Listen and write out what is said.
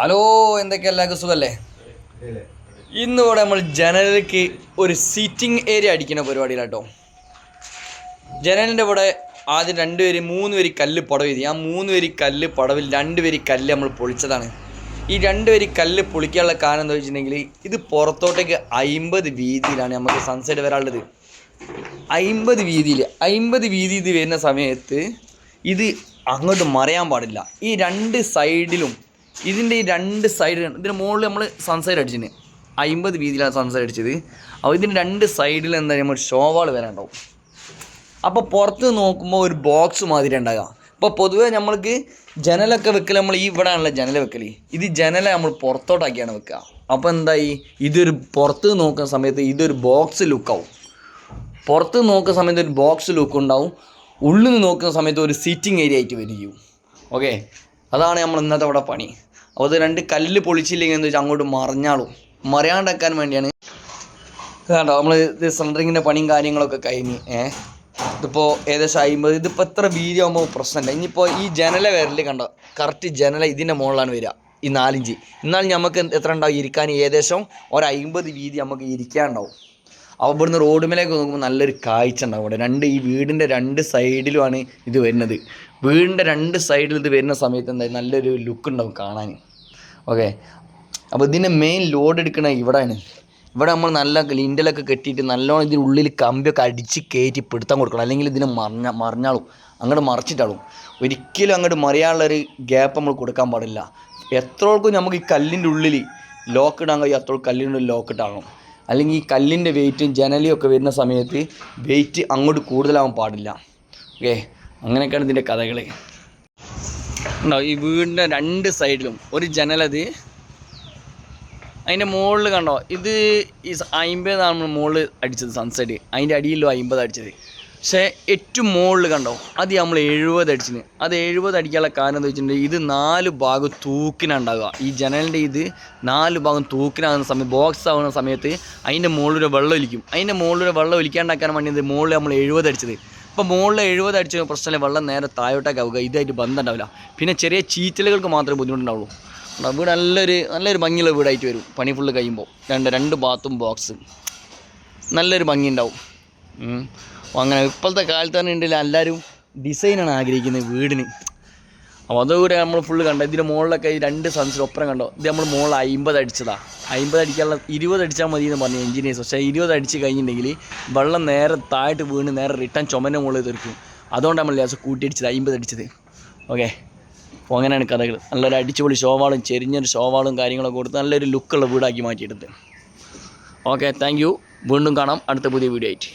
Hello എന്തൊക്കെ എല്ലാവർക്കും സുഖല്ലേ? ഇന്ന് ഇവിടെ നമ്മൾ ജനലിലേക്ക് ഒരു സീറ്റിംഗ് ഏരിയ അടിക്കുന്ന പരിപാടിയിലാട്ടോ. ജനലിന്റെ ഇവിടെ ആദ്യം രണ്ട് പേര് മൂന്ന് പേര് കല്ല് പടവ് ചെയ്തി ആ മൂന്ന് പേര് കല്ല് പടവിൽ രണ്ട് പേര് കല്ല് നമ്മൾ പൊളിച്ചതാണ്. ഈ രണ്ട് പേര് കല്ല് പൊളിക്കാനുള്ള കാരണം എന്താ വെച്ചിട്ടുണ്ടെങ്കിൽ ഇത് പുറത്തോട്ടേക്ക് അയിമ്പത് വീതിയിലാണ് നമുക്ക് സൺസൈഡ് വരാനുള്ളത്. അയിമ്പത് വീതിയിൽ അയിമ്പത് വീതി ഇത് വരുന്ന സമയത്ത് ഇത് അങ്ങോട്ട് മറയാൻ പാടില്ല. ഈ രണ്ട് സൈഡിലും ഇതിന്റെ ഈ രണ്ട് സൈഡ് ഇതിന് മുകളിൽ നമ്മൾ സൺസൈഡ് അടിച്ചിന്. അമ്പത് വീതിയിലാണ് സൺസൈഡ് അടിച്ചത്. അപ്പോൾ ഇതിന്റെ രണ്ട് സൈഡിൽ എന്താ നമ്മൾ ഷോവാൾ വരാനുണ്ടാവും. അപ്പോൾ പുറത്ത് നോക്കുമ്പോൾ ഒരു ബോക്സ് മാതിരി ഉണ്ടാകാം. ഇപ്പോൾ പൊതുവേ നമ്മൾക്ക് ജനലൊക്കെ വെക്കൽ നമ്മൾ ഈ ഇവിടെ ആണല്ലോ ജനൽ വെക്കൽ ഇത് ജനല നമ്മൾ പുറത്തോട്ടാക്കിയാണ് വെക്കുക. അപ്പോൾ എന്തായി? ഇതൊരു പുറത്ത് നോക്കുന്ന സമയത്ത് ഇതൊരു ബോക്സ് ലുക്കാവും പുറത്ത് നോക്കുന്ന സമയത്ത് ഒരു ബോക്സ് ലുക്ക് ഉണ്ടാവും. ഉള്ളിൽ നിന്ന് നോക്കുന്ന സമയത്ത് ഒരു സീറ്റിംഗ് ഏരിയ ആയിട്ട് വരികയും. ഓക്കെ അതാണ് നമ്മൾ ഇന്നത്തെ ഇവിടെ പണി. ഇത് രണ്ട് കല്ല് പൊളിച്ചില്ലെങ്കിൽ എന്താ വെച്ചാൽ അങ്ങോട്ട് മറിഞ്ഞാളും. മറിയാണ്ടാക്കാൻ വേണ്ടിയാണ്. ഇതാണ്ടോ നമ്മൾ ഇത് സെന്ററിങ്ങിന്റെ പണിയും കാര്യങ്ങളൊക്കെ കഴിഞ്ഞ് ഏഹ് ഇതിപ്പോൾ ഏകദേശം അയിമ്പത് ഇതിപ്പോൾ എത്ര വീതി ആകുമ്പോൾ പ്രശ്നമില്ല ഇനിയിപ്പോൾ ഈ ജനല വരൽ കണ്ടോ? കറക്റ്റ് ജനല ഇതിന്റെ മുകളിലാണ് വരിക ഈ നാലിഞ്ച്. എന്നാൽ നമുക്ക് എത്ര ഉണ്ടാവും? ഇരിക്കാൻ ഏകദേശം ഒരു അയിമ്പത് വീതി നമുക്ക് ഇരിക്കാനുണ്ടാവും. അപ്പോൾ ഇവിടുന്ന് റോഡുമേലേക്ക് നോക്കുമ്പോൾ നല്ലൊരു കാഴ്ച ഉണ്ടാവും ഇവിടെ. രണ്ട് ഈ വീടിന്റെ രണ്ട് സൈഡിലുമാണ് ഇത് വരുന്നത്. വീടിന്റെ രണ്ട് സൈഡിൽ ഇത് വരുന്ന സമയത്ത് എന്താ നല്ലൊരു ലുക്ക് ഉണ്ടാവും കാണാൻ ഓക്കെ അപ്പോൾ ഇതിന്റെ മെയിൻ ലോഡ് എടുക്കണ ഇവിടെയാണ് ഇവിടെ നമ്മൾ നല്ല ലിൻഡലൊക്കെ കെട്ടിയിട്ട് നല്ലോണം ഇതിന്റെ ഉള്ളിൽ കമ്പിയൊക്കെ അടിച്ച് കയറ്റി പിടുത്തം കൊടുക്കണം. അല്ലെങ്കിൽ ഇതിനെ മറിഞ്ഞ മറിഞ്ഞാളും അങ്ങോട്ട് മറിച്ചിട്ടാളും. ഒരിക്കലും അങ്ങോട്ട് മറിയാനുള്ളൊരു ഗ്യാപ്പ് നമ്മൾ കൊടുക്കാൻ പാടില്ല. എത്രോൾക്കും നമുക്ക് ഈ കല്ലിന്റെ ഉള്ളിൽ ലോക്ക് ഇടാൻ കഴിയും അത്രയും കല്ലിന്റെ ഉള്ളിൽ ലോക്ക് ഇട്ടാകണം അല്ലെങ്കിൽ ഈ കല്ലിന്റെ വെയിറ്റും ജനലിയും ഒക്കെ വരുന്ന സമയത്ത് വെയിറ്റ് അങ്ങോട്ട് കൂടുതലാവാൻ പാടില്ല. ഓക്കെ അങ്ങനെയൊക്കെയാണ് ഇതിന്റെ കഥകൾ ഉണ്ടോ ഈ വീടിന്റെ രണ്ട് സൈഡിലും ഒരു ജനലത് അതിന്റെ മുകളിൽ കണ്ടോ ഇത് ഈ അമ്പതാണ് നമ്മൾ മുകളിൽ അടിച്ചത് സൺസെറ്റ് അതിന്റെ അടിയിലോ അമ്പത് അടിച്ചത്. പക്ഷേ ഏറ്റവും മുകളിൽ കണ്ടോ അത് നമ്മൾ എഴുപത് അടിച്ചിന്. അത് എഴുപത് അടിക്കാനുള്ള കാരണം എന്താ വെച്ചിട്ടുണ്ടെങ്കിൽ ഇത് നാല് ഭാഗം തൂക്കിനുണ്ടാകുക ഈ ജനലിന്റെ ഇത് നാല് ഭാഗം തൂക്കിനാകുന്ന സമയത്ത് ബോക്സ് ആകുന്ന സമയത്ത് അതിന്റെ മുകളിലൊരു വെള്ളം ഒലിക്കും. അതിന്റെ മുകളിലൊരു വെള്ളം ഒലിക്കാണ്ടാക്കാൻ വേണ്ടി മുകളിൽ നമ്മൾ എഴുപത് അടിച്ചത്. ഇപ്പോൾ മുകളിൽ എഴുപത് അടിച്ച പ്രശ്നമില്ല. വെള്ളം നേരെ താഴോട്ടേക്ക് ആവുക ഇതായിട്ട് ബന്ധം ഉണ്ടാവില്ല പിന്നെ ചെറിയ ചീറ്റലുകൾക്ക് മാത്രമേ ബുദ്ധിമുട്ടുണ്ടാവുള്ളൂ. വീട് നല്ലൊരു നല്ലൊരു ഭംഗിയുള്ള വീടായിട്ട് വരും. പണി ഫുള്ള് കഴിയുമ്പോൾ രണ്ട് രണ്ട് ബാത്തും ബോക്സ് നല്ലൊരു ഭംഗി ഉണ്ടാവും. അങ്ങനെ ഇപ്പോഴത്തെ കാലത്ത് തന്നെ ഉണ്ടെങ്കിൽ എല്ലാവരും ഡിസൈനാണ് ആഗ്രഹിക്കുന്നത് വീടിന്. അപ്പോൾ അതുകൂടെ നമ്മൾ ഫുള്ള് കണ്ടോ? ഇതിന്റെ മുകളിലൊക്കെ രണ്ട് സൺസർ ഒപ്പരം കണ്ടോ? ഇത് നമ്മൾ മുകളിൽ അമ്പത് അടിച്ചതാ. അമ്പത് അടിക്കാനുള്ള ഇരുപത് അടിച്ചാൽ മതി എന്ന് പറഞ്ഞു എഞ്ചിനീയേഴ്സ് പക്ഷേ ഇരുപത് അടിച്ച് കഴിഞ്ഞിട്ടുണ്ടെങ്കിൽ വെള്ളം നേരെ താഴോട്ട് വീണ് നേരെ റിട്ടേൺ ചുമന്റെ മുകളിൽ തീർക്കും അതുകൊണ്ട് നമ്മൾ ലാസ്റ്റ് കൂട്ടിയടിച്ചത് അമ്പത് അടിച്ചത്. ഓക്കെ അപ്പോൾ അങ്ങനെയാണ് കഥകൾ നല്ലൊരു അടിച്ചുപൊളി ഷോവാളും ചെരിഞ്ഞൊരു ഷോവാളും കാര്യങ്ങളൊക്കെ കൊടുത്ത് നല്ലൊരു ലുക്കുള്ള വീടാക്കി മാറ്റിയെടുത്ത് ഓക്കെ താങ്ക് യു വീണ്ടും കാണാം. അടുത്ത പുതിയ വീഡിയോ ആയിട്ട്.